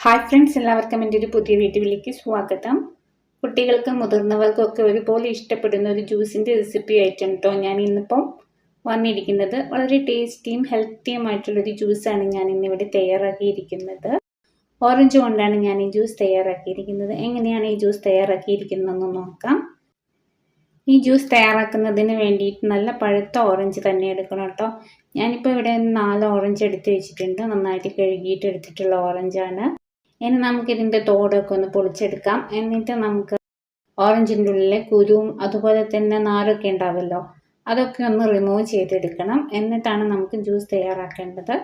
Hi friends എല്ലാവർക്കും എന്റെ ഒരു പുതിയ വീഡിയോയിലേക്ക് സ്വാഗതം. കുട്ടികൾക്കും മുതിർന്നവർക്കും ഒക്കെ ഒരുപോലെ ഇഷ്ടപ്പെടുന്ന ഒരു ജ്യൂസിന്റെ റെസിപ്പി ആയിട്ടാണ് കേട്ടോ ഞാൻ ഇന്നിപ്പം വന്നിരിക്കുന്നത്. വളരെ ടേസ്റ്റിയും ഹെൽത്തിയുമായിട്ടുള്ളൊരു ജ്യൂസാണ് ഞാൻ ഇന്നിവിടെ തയ്യാറാക്കിയിരിക്കുന്നത്. ഓറഞ്ച് കൊണ്ടാണ് ഞാൻ ഈ ജ്യൂസ് തയ്യാറാക്കിയിരിക്കുന്നത്. എങ്ങനെയാണ് ഈ ജ്യൂസ് തയ്യാറാക്കിയിരിക്കുന്നതെന്ന് നോക്കാം. ഈ ജ്യൂസ് തയ്യാറാക്കുന്നതിന് വേണ്ടിയിട്ട് നല്ല പഴുത്ത ഓറഞ്ച് തന്നെ എടുക്കണം കേട്ടോ ഞാനിപ്പോൾ ഇവിടെ നാല് ഓറഞ്ച് എടുത്ത് വെച്ചിട്ടുണ്ട്. നന്നായിട്ട് കഴുകിയിട്ട് എടുത്തിട്ടുള്ള ഓറഞ്ചാണ് ഇനി നമുക്കിതിന്റെ തോടൊക്കെ ഒന്ന് പൊളിച്ചെടുക്കാം. എന്നിട്ട് നമുക്ക് ഓറഞ്ചിന്റെ ഉള്ളിലെ കുരുവും അതുപോലെ തന്നെ നാരൊക്കെ ഉണ്ടാവുമല്ലോ അതൊക്കെ ഒന്ന് റിമൂവ് ചെയ്തെടുക്കണം. എന്നിട്ടാണ് നമുക്ക് ജ്യൂസ് തയ്യാറാക്കേണ്ടത്.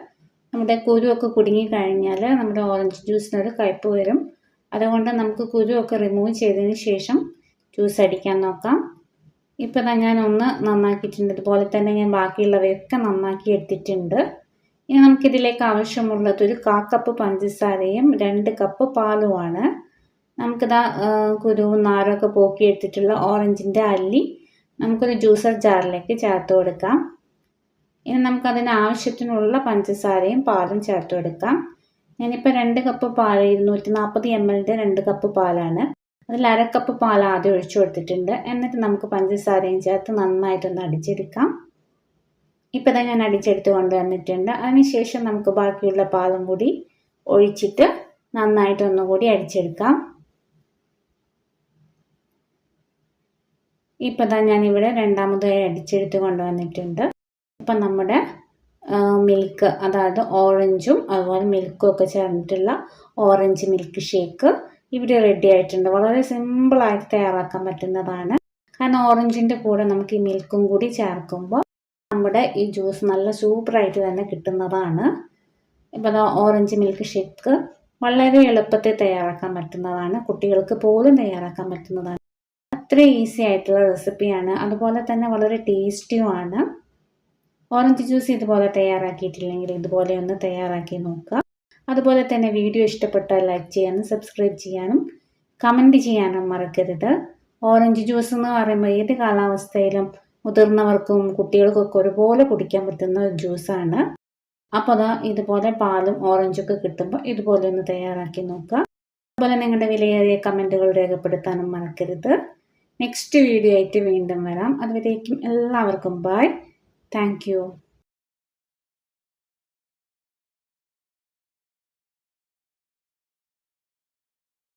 നമ്മുടെ കുരുവൊക്കെ കുടുങ്ങി കഴിഞ്ഞാൽ നമ്മുടെ ഓറഞ്ച് ജ്യൂസിനൊരു കയ്പ്പ് വരും. അതുകൊണ്ട് നമുക്ക് കുരുവൊക്കെ റിമൂവ് ചെയ്തതിന് ശേഷം ജ്യൂസ് അടിക്കാൻ നോക്കാം. ഇപ്പം ഞാൻ ഒന്ന് നന്നാക്കിയിട്ടുണ്ട്. ഇതുപോലെ തന്നെ ഞാൻ ബാക്കിയുള്ളവയൊക്കെ നന്നാക്കി എടുത്തിട്ടുണ്ട്. ഇനി നമുക്കിതിലേക്ക് ആവശ്യമുള്ളത് ഒരു കാ കപ്പ് പഞ്ചസാരയും രണ്ട് കപ്പ് പാലുമാണ്. നമുക്കിതാ കുരുവും നാരൊക്കെ പോക്കി എടുത്തിട്ടുള്ള ഓറഞ്ചിന്റെ അല്ലി നമുക്കൊരു ജ്യൂസർ ജാറിലേക്ക് ചേർത്ത് കൊടുക്കാം. ഇനി നമുക്കതിന് ആവശ്യത്തിനുള്ള പഞ്ചസാരയും പാലും ചേർത്ത് കൊടുക്കാം. ഞാനിപ്പോൾ രണ്ട് കപ്പ് പാൽ ഇരുന്നൂറ്റി നാൽപ്പത് എം എല്ലിന്റെ രണ്ട് കപ്പ് പാലാണ്. അതിൽ അരക്കപ്പ് പാൽ ആദ്യം ഒഴിച്ചു കൊടുത്തിട്ടുണ്ട്. എന്നിട്ട് നമുക്ക് പഞ്ചസാരയും ചേർത്ത് നന്നായിട്ടൊന്ന് അടിച്ചെടുക്കാം. ഇപ്പം തന്നെ ഞാൻ അടിച്ചെടുത്ത് കൊണ്ടുവന്നിട്ടുണ്ട്. അതിനുശേഷം നമുക്ക് ബാക്കിയുള്ള പാലും കൂടി ഒഴിച്ചിട്ട് നന്നായിട്ട് ഒന്നുകൂടി അടിച്ചെടുക്കാം. ഇപ്പം തന്നെ ഞാനിവിടെ രണ്ടാമതായി അടിച്ചെടുത്ത് കൊണ്ടുവന്നിട്ടുണ്ട്. ഇപ്പം നമ്മുടെ മിൽക്ക് അതായത് ഓറഞ്ചും അതുപോലെ മിൽക്കും ഒക്കെ ചേർന്നിട്ടുള്ള ഓറഞ്ച് മിൽക്ക് ഷേക്ക് ഇവിടെ റെഡി ആയിട്ടുണ്ട്. വളരെ സിമ്പിളായിട്ട് തയ്യാറാക്കാൻ പറ്റുന്നതാണ്. കാരണം ഓറഞ്ചിന്റെ കൂടെ നമുക്ക് ഈ മിൽക്കും കൂടി ചേർക്കുമ്പോൾ നമ്മുടെ ഈ ജ്യൂസ് നല്ല സൂപ്പറായിട്ട് തന്നെ കിട്ടുന്നതാണ്. ഇപ്പോൾ ഓറഞ്ച് മിൽക്ക് ഷേക്ക് വളരെ എളുപ്പത്തിൽ തയ്യാറാക്കാൻ പറ്റുന്നതാണ്. കുട്ടികൾക്ക് പോലും തയ്യാറാക്കാൻ പറ്റുന്നതാണ്. അത്ര ഈസി ആയിട്ടുള്ള റെസിപ്പിയാണ് അതുപോലെ തന്നെ വളരെ ടേസ്റ്റിയുമാണ് ഓറഞ്ച് ജ്യൂസ് ഇതുപോലെ തയ്യാറാക്കിയിട്ടില്ലെങ്കിൽ ഇതുപോലെ ഒന്ന് തയ്യാറാക്കി നോക്കുക. അതുപോലെ തന്നെ വീഡിയോ ഇഷ്ടപ്പെട്ടാൽ ലൈക്ക് ചെയ്യാനും സബ്സ്ക്രൈബ് ചെയ്യാനും കമന്റ് ചെയ്യാനും മറക്കരുത്. ഓറഞ്ച് ജ്യൂസ് എന്ന് പറയുമ്പോൾ ഏത് കാലാവസ്ഥയിലും മുതിർന്നവർക്കും കുട്ടികൾക്കൊക്കെ ഒരുപോലെ കുടിക്കാൻ പറ്റുന്ന ജ്യൂസാണ്. അപ്പോൾ അതാ ഇതുപോലെ പാലും ഓറഞ്ചൊക്കെ കിട്ടുമ്പോൾ ഇതുപോലെ ഒന്ന് തയ്യാറാക്കി നോക്കുക. അതുപോലെ നിങ്ങളുടെ വിലയേറിയ കമന്റുകൾ രേഖപ്പെടുത്താനും മറക്കരുത്. നെക്സ്റ്റ് വീഡിയോ ആയിട്ട് വീണ്ടും വരാം. അതുവരേക്കും എല്ലാവർക്കും ബായ് താങ്ക്